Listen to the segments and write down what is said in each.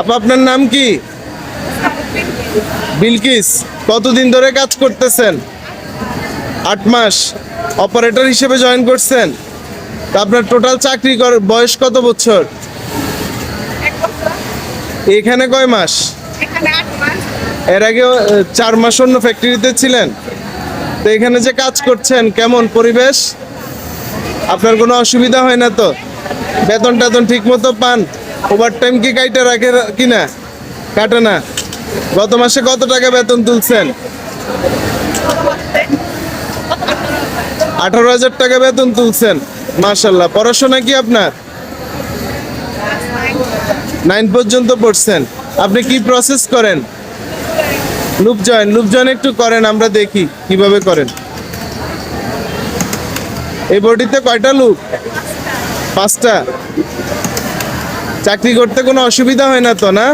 আপা আপনার নাম কি? বিলকিস কতদিন ধরে কাজ করতেছেন? আট মাস। অপারেটর হিসেবে জয়েন করছেন। তা আপনার টোটাল চাকরি কর বয়স কত বছর? এখানে কয় মাস? এর আগে চার মাস অন্য ফ্যাক্টরিতে ছিলেন। তো এখানে যে কাজ করছেন কেমন পরিবেশ? আপনার কোনো অসুবিধা হয় না তো? বেতন টেতন ঠিক মতো পান? ওভার টাইম কি কাইটা রাখে কিনা? কাটে না। গত মাসে কত টাকা বেতন তুলছেন? আঠারো হাজার টাকা বেতন তুলছেন মার্শাল্লাহ পড়াশোনা কি আপনার? নাইন পর্যন্ত পড়ছেন। আপনি কি প্রসেস করেন? লুপ জয়েন লুপ জয়েন একটু করেন, আমরা দেখি কীভাবে করেন। এই বডিতে কয়টা লুপ পাঁচটা। চাকরি করতে কোনো অসুবিধা হয় না তো, না?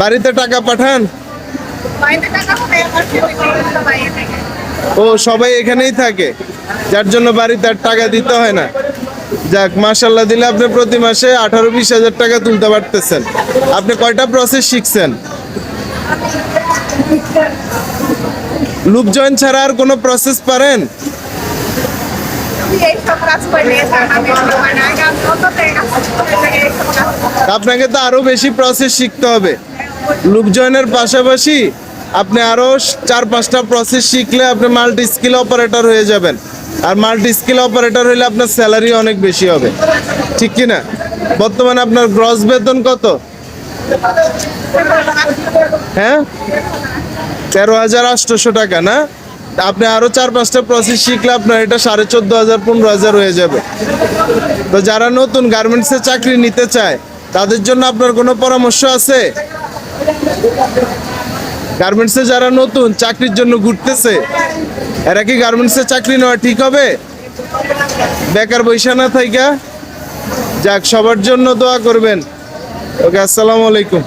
বাড়িতে টাকা পাঠান? ও, সবাই এখানেই থাকে। যার জন্য বাড়িতে আর টাকা দিতে হয় না। যাক মাসাল্লাহ দিলে আপনি প্রতি মাসে আঠারো, বিশ হাজার টাকা তুলতে পারতেছেন। আপনি কয়টা প্রসেস শিখছেন? লুপ জয়েন ছাড়া আর কোনো প্রসেস পারেন? আপনাকে তো আরও বেশি প্রসেস শিখতে হবে। লুপ জয়েনের পাশাপাশি আপনি আরও চার পাঁচটা প্রসেস শিখলে আপনি মাল্টি স্কিল অপারেটর হয়ে যাবেন। আর মাল্টি স্কিল অপারেটর হলে আপনার স্যালারি অনেক বেশি হবে। ঠিক কি না বর্তমানে আপনার গ্রস বেতন কত? হ্যাঁ? তেরো হাজার আটশোশো টাকা না? আপনি আরও চার পাঁচটা প্রসেস শিখলে আপনার এটা সাড়ে চোদ্দ হাজার, পনেরো হাজার হয়ে যাবে। তো যারা নতুন গার্মেন্টসে চাকরি নিতে চায়, তাদের জন্য আপনার কোনো পরামর্শ আছে? গার্মেন্টসে যারা নতুন, চাকরির জন্য ঘুরতেছে, এরা কি গার্মেন্টসে চাকরি নেওয়া ঠিক হবে? বেকার বৈশা না থাইকা? যাক, সবার জন্য দোয়া করবেন। ওকে, আসসালামু আলাইকুম।